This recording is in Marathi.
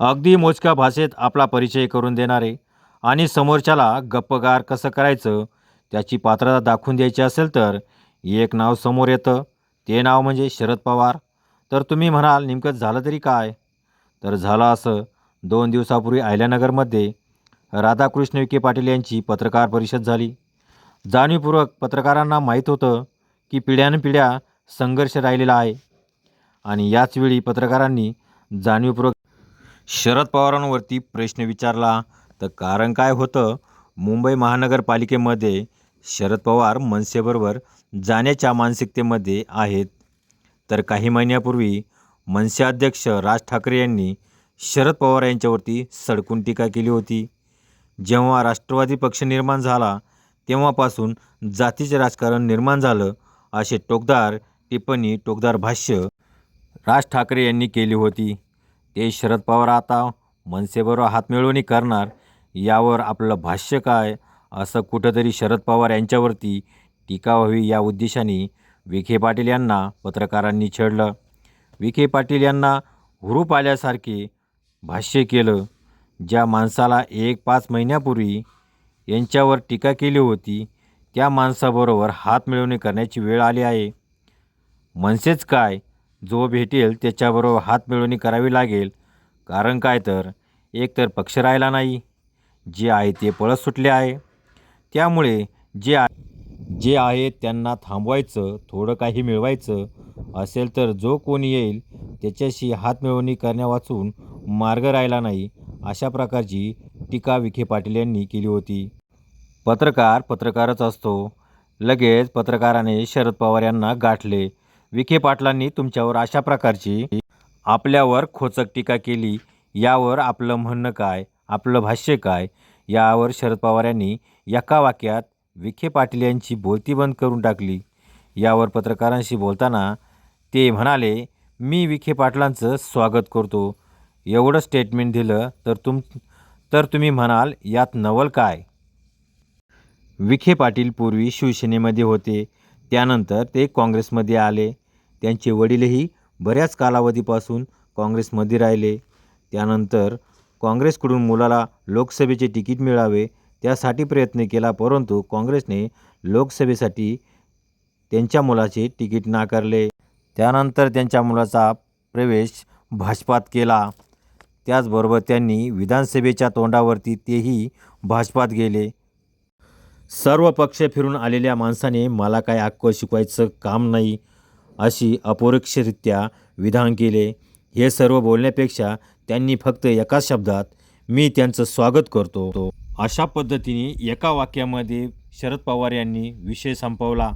अगदी मोजक्या भाषेत आपला परिचय करून देणारे आणि समोरच्याला गप्पगार कसं करायचं त्याची पात्रता दाखवून द्यायची असेल तर एक नाव समोर येतं. ते नाव म्हणजे शरद पवार. तर तुम्ही म्हणाल नेमकं झालं तरी काय? तर झालं असं. दोन दिवसापूर्वी अहिल्यानगरमध्ये राधाकृष्ण विखे पाटील यांची पत्रकार परिषद झाली. जाणीवपूर्वक पत्रकारांना माहीत होतं की पिढ्यानपिढ्या संघर्ष राहिलेला आहे. आणि याचवेळी पत्रकारांनी जाणीवपूर्वक शरद पवारांवरती प्रश्न विचारला. तर कारण काय होतं? मुंबई महानगरपालिकेमध्ये शरद पवार मनसेबरोबर जाण्याच्या मानसिकतेमध्ये आहेत. तर काही महिन्यापूर्वी मनसे अध्यक्ष राज ठाकरे यांनी शरद पवार यांच्यावरती सडकून टीका केली होती. जेव्हा राष्ट्रवादी पक्ष निर्माण झाला तेव्हापासून जातीचे राजकारण निर्माण झालं असे टोकदार टिप्पणी टोकदार भाष्य राज ठाकरे यांनी केली होती. ते शरद पवार आता मनसेबरोबर हातमिळवणी करणार. यावर आपलं भाष्य काय? असं कुठंतरी शरद पवार यांच्यावरती टीका व्हावी या उद्देशाने विखे पाटील यांना पत्रकारांनी छेडलं. विखे पाटील यांना हुरूप आल्यासारखे भाष्य केलं. ज्या माणसाला एक पाच महिन्यापूर्वी यांच्यावर टीका केली होती त्या माणसाबरोबर हात मिळवणी करण्याची वेळ आली आहे. मनसेच काय? जो भेटेल त्याच्याबरोबर हात मिळवणी करावी लागेल. कारण काय तर एकतर पक्ष राहिला नाही. जे आहे ते पळत सुटले आहे. त्यामुळे जे आ जे आहे त्यांना थांबवायचं थोडं काही मिळवायचं असेल तर जो कोणी येईल त्याच्याशी हात मिळवणी करण्यावाचून मार्ग राहिला नाही अशा प्रकारची टीका विखे पाटील यांनी केली होती. पत्रकार पत्रकारच असतो. लगेच पत्रकाराने शरद पवार यांना गाठले. विखे पाटलांनी तुमच्यावर अशा प्रकारची आपल्यावर खोचक टीका केली यावर आपलं म्हणणं काय आपलं भाष्य काय यावर शरद पवार यांनी एका वाक्यात विखे पाटील यांची बोलती बंद करून टाकली. यावर पत्रकारांशी बोलताना ते म्हणाले मी विखे पाटलांचं स्वागत करतो. एवढं स्टेटमेंट दिलं तर तुम तर तुम्ही म्हणाल यात नवल काय? विखे पाटील पूर्वी शिवसेनेमध्ये होते. त्यानंतर ते काँग्रेसमध्ये आले. त्यांचे वडीलही बऱ्याच कालावधीपासून काँग्रेसमध्ये राहिले. त्यानंतर काँग्रेसकडून मुलाला लोकसभेचे तिकीट मिळावे त्यासाठी प्रयत्न केला परंतु काँग्रेसने लोकसभेसाठी त्यांच्या मुलाचे तिकीट नाकारले. त्यानंतर त्यांच्या मुलाचा प्रवेश भाजपात केला. त्याचबरोबर त्यांनी विधानसभेच्या तोंडावरती तेही भाजपात गेले. सर्व पक्ष फिरून आलेल्या माणसाने मला काय हक्क शिकवायचं काम नाही अशी अपरोक्षरित्या विधान केले. हे सर्व बोलण्यापेक्षा त्यांनी फक्त एका शब्दात मी त्यांचं स्वागत करतो. अशा पद्धतीने एका वाक्यामध्ये शरद पवार यांनी विषय संपवला.